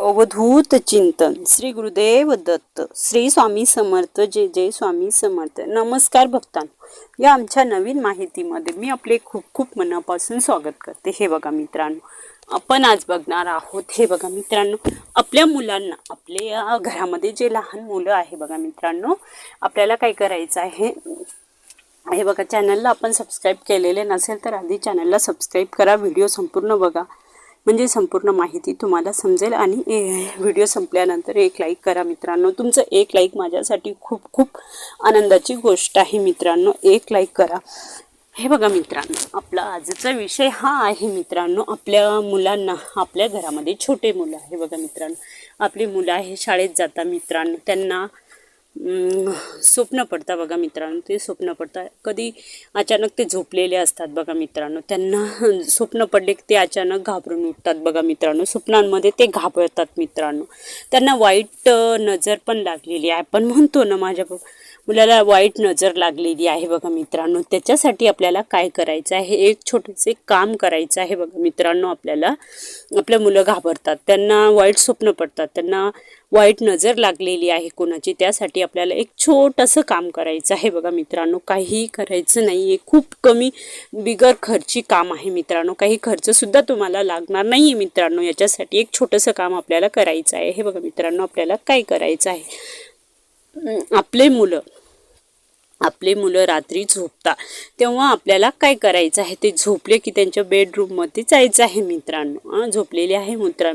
अवधूत चिंतन. श्री गुरुदेव दत्त. श्री स्वामी समर्थ. जय जय स्वामी समर्थ. नमस्कार भक्तांनो. या आमच्या नवीन माहितीमध्ये मी आपले खूप खूप मनापासून स्वागत करते. हे बघा मित्रांनो. आपण आज बघणार आहोत हे बघा मित्रांनो आपल्या मुलांना आपल्या घरामध्ये जे लहान मुलं आहे बघा मित्रांनो आपल्याला काय करायचं आहे? हे बघा चॅनलला आपण सबस्क्राईब केलेले नसेल तर आधी चॅनलला सबस्क्राईब करा. व्हिडिओ संपूर्ण बघा. म्हणजे संपूर्ण माहिती तुम्हाला समजेल आणि ए- व्हिडिओ संपल्यानंतर एक लाईक करा मित्रांनो. तुमचं एक लाईक माझ्यासाठी खूप खूप आनंदाची गोष्ट आहे मित्रांनो. एक लाईक करा. हे बघा मित्रांनो आपला आजचा विषय हा आहे मित्रांनो आपल्या मुलांना आपल्या घरामध्ये छोटे मुलं आहे. बघा मित्रांनो आपली मुलं आहे शाळेत जाता मित्रांनो. त्यांना स्वप्न पडतं बघा मित्रांनो ते स्वप्न पडतात कधी अचानक ते झोपलेले असतात बघा मित्रांनो त्यांना स्वप्न पडले की ते अचानक घाबरून उठतात बघा मित्रांनो. स्वप्नांमध्ये ते घाबरतात मित्रांनो. त्यांना वाईट नजर पण लागलेली आहे. आपण म्हणतो ना माझ्या मुलाला वाईट नजर लागलेली आहे बघा मित्रांनो. त्याच्यासाठी आपल्याला काय करायचं आहे? एक छोटेसे काम करायचं आहे बघा मित्रांनो आपल्याला. आपल्या मुलं घाबरतात. त्यांना वाईट स्वप्न पडतात. त्यांना वाईट नजर लागलेली आहे कोणाची? त्यासाठी आपल्याला एक छोटंसं काम करायचं आहे बघा मित्रांनो. काहीही करायचं नाही. आहे खूप कमी बिगर खर्ची काम आहे मित्रांनो. काही खर्चसुद्धा तुम्हाला लागणार नाही आहे मित्रांनो. याच्यासाठी एक छोटंसं काम आपल्याला करायचं आहे. हे बघा मित्रांनो आपल्याला काय करायचं आहे? आपले मुलं. आपले मुलं रात्री झोपता तेव्हा आपल्याला काय करायचं आहे? ते झोपले की त्यांच्या बेडरूममध्ये जायचं आहे मित्रांनो. झोपलेले आहे मित्र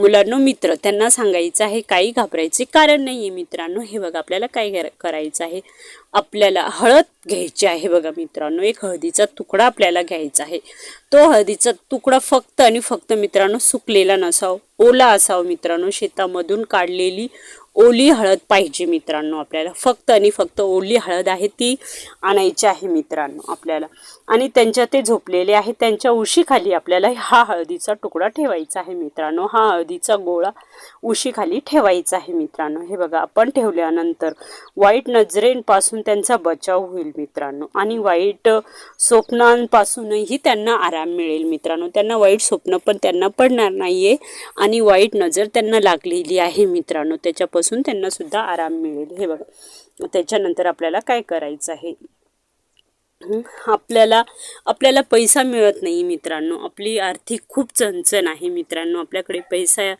मुलांनो मित्र. त्यांना सांगायचं आहे काही घाबरायचे कारण नाही आहे मित्रांनो. हे बघा आपल्याला काय करायचं आहे? आपल्याला हळद घ्यायची आहे बघा मित्रांनो. एक हळदीचा तुकडा आपल्याला घ्यायचा आहे. तो हळदीचा तुकडा फक्त आणि फक्त मित्रांनो सुकलेला नसावा. ओला असावा मित्रांनो. शेतामधून काढलेली ओली हळद पाहिजे मित्रांनो आपल्याला. फक्त आणि फक्त ओली हळद आहे ती आणायची आहे मित्रांनो आपल्याला. आणि त्यांच्या ते झोपलेले आहे त्यांच्या उशीखाली आपल्याला हा हळदीचा तुकडा ठेवायचा आहे मित्रांनो. हा हळदीचा गोळा उशीखाली ठेवायचा आहे मित्रांनो. हे बघा आपण ठेवल्यानंतर वाईट नजरेंपासून त्यांचा बचाव होईल मित्रांनो. आणि वाईट स्वप्नांपासूनही त्यांना आराम मिळेल मित्रांनो. त्यांना वाईट स्वप्न पण त्यांना पडणार नाहीये आणि वाईट नजर त्यांना लागलेली आहे मित्रांनो. त्याच्यापासून त्यांना सुद्धा आराम मिळेल. हे बघा. त्याच्यानंतर आपल्याला काय करायचं आहे? आपल्याला आपल्याला पैसा मिळत नाही मित्रांनो. आपली आर्थिक खूप चणचण आहे मित्रांनो. आपल्याकडे पैसा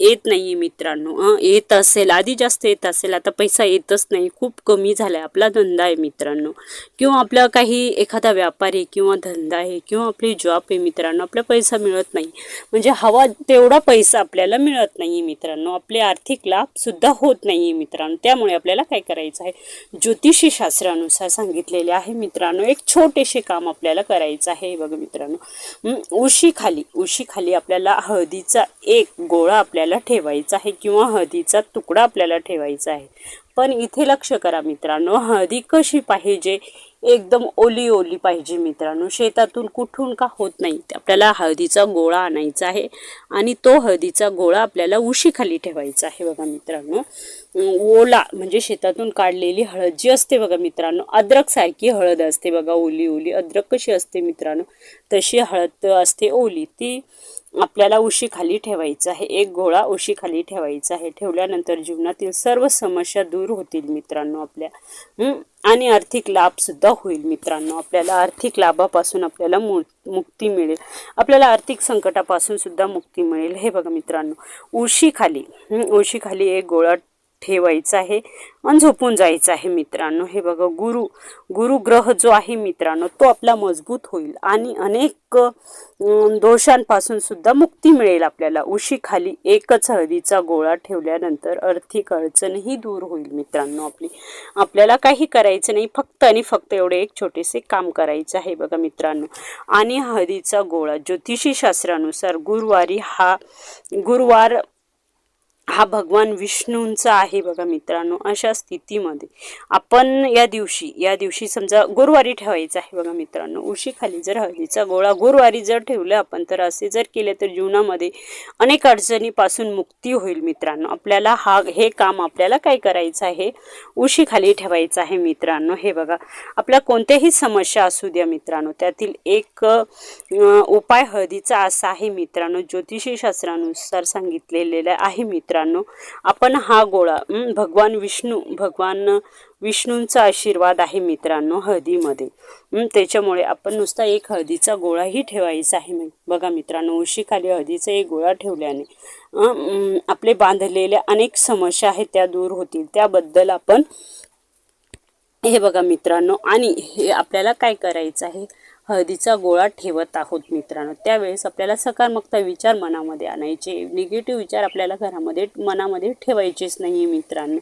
येत नाही आहे मित्रांनो येत असेल आधी जास्त येत असेल आता पैसा येतच नाही खूप कमी झाला आहे आपला धंदा आहे मित्रांनो. किंवा आपला काही एखादा व्यापार आहे किंवा धंदा आहे किंवा आपली जॉब आहे मित्रांनो आपला पैसा मिळत नाही. म्हणजे हवा तेवढा पैसा आपल्याला मिळत नाही आहे मित्रांनो आपले आर्थिक लाभसुद्धा होत नाही आहे मित्रांनो. त्यामुळे आपल्याला काय करायचं आहे? ज्योतिषी शास्त्रानुसार सांगितलेले आहे मित्रांनो एक छोटेसे काम आपल्याला करायचं आहे. बघा मित्रांनो उशीखाली उशीखाली आपल्याला हळदीचा एक गोळा आपल्याला आपल्याला ठेवायचा आहे किंवा हळदीचा तुकडा आपल्याला ठेवायचा आहे. पण इथे लक्ष करा मित्रांनो हळदी कशी पाहिजे? एकदम ओली ओली पाहिजे मित्रांनो. शेतातून कुठून का होत नाही? आपल्याला हळदीचा गोळा आणायचा आहे आणि तो हळदीचा गोळा आपल्याला उशीखाली ठेवायचा आहे बघा मित्रांनो. ओला म्हणजे शेतातून काढलेली हळद जी असते बघा मित्रांनो अद्रक सारखी हळद असते बघा ओली ओली अद्रक कशी असते मित्रांनो? तशी हळद असते ओली. ती आपल्याला उशीखाली ठेवायचं आहे. एक गोळा उशीखाली ठेवायचा आहे. ठेवल्यानंतर जीवनातील सर्व समस्या दूर होतील मित्रांनो आपल्या. आणि आर्थिक लाभ सुद्धा होईल मित्रांनो. आपल्याला आर्थिक लाभापासून आपल्याला मु मुक्ती मिळेल. आपल्याला आर्थिक संकटापासून सुद्धा मुक्ती मिळेल. हे बघा मित्रांनो. उशीखाली उशीखाली एक गोळा ठेवायचं आहे. आणि झोपून जायचं आहे मित्रांनो. हे बघा गुरु गुरुग्रह जो आहे मित्रांनो तो आपला मजबूत होईल आणि अनेक दोषांपासून सुद्धा मुक्ती मिळेल आपल्याला. उशीखाली एकच हळदीचा गोळा ठेवल्यानंतर आर्थिक अडचणही दूर होईल मित्रांनो आपली. आपल्याला काही करायचं नाही. फक्त आणि फक्त एवढे एक छोटेसे काम करायचं आहे बघा मित्रांनो. आणि हळदीचा गोळा ज्योतिषी शास्त्रानुसार गुरुवारी हा गुरुवार हा भगवान विष्णूंचा आहे बघा मित्रांनो अशा स्थितीमध्ये. आपण या दिवशी या दिवशी समजा गुरुवारी ठेवायचं आहे बघा मित्रांनो उशीखाली जर हळदीचा गोळा गुरुवारी जर ठेवलं आपण तर असे जर केले तर जीवनामध्ये अनेक अडचणीपासून मुक्ती होईल मित्रांनो. आपल्याला हा हे काम आपल्याला काय करायचं आहे? उशीखाली ठेवायचं आहे मित्रांनो. हे बघा आपल्या कोणत्याही समस्या असू द्या मित्रांनो त्यातील एक उपाय हळदीचा असा आहे मित्रांनो ज्योतिषीशास्त्रानुसार सांगितलेला आहे मित्रांनो आपण हा गोळा भगवान विष्णू भगवान विष्णूंचा आशीर्वाद आहे मित्रांनो हळदीमध्ये. त्याच्यामुळे आपण नुसता एक हळदीचा गोळाही ठेवायचा आहे. बघा मित्रांनो उशीखाली हळदीचा एक गोळा ठेवल्याने आपले बांधलेल्या अनेक समस्या आहेत त्या दूर होतील. त्याबद्दल आपण हे बघा मित्रांनो आणि हे आपल्याला काय करायचं आहे? हळदीचा गोळा ठेवत आहोत मित्रांनो. त्यावेळेस आपल्याला सकारात्मकता विचार मनामध्ये आणायचे. निगेटिव्ह विचार आपल्याला घरामध्ये मनामध्ये ठेवायचेच नाही मित्रांनो.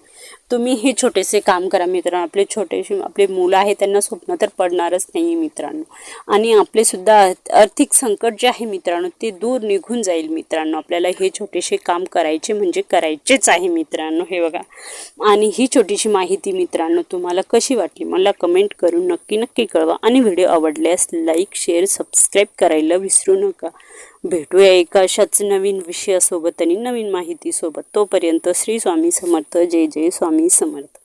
तुम्ही हे छोटेसे काम करा मित्रांनो. आपले छोटेसे आपले मुलं आहे त्यांना स्वप्न तर पडणारच नाही मित्रांनो. आणि आपले सुद्धा आर्थिक संकट जे आहे मित्रांनो ते दूर निघून जाईल मित्रांनो. आपल्याला हे छोटेसे काम करायचे म्हणजे करायचेच आहे मित्रांनो हे बघा. आणि ही छोटीशी माहिती मित्रांनो तुम्हाला कशी वाटली मला कमेंट करून नक्की नक्की कळवा. आणि व्हिडिओ आवडल्यास लाईक शेअर सबस्क्राईब करायला विसरू नका. भेटूया एका अशाच नवीन विषयासोबत आणि नवीन माहितीसोबत. तोपर्यंत श्री स्वामी समर्थ. जय जय स्वामी समर्थ.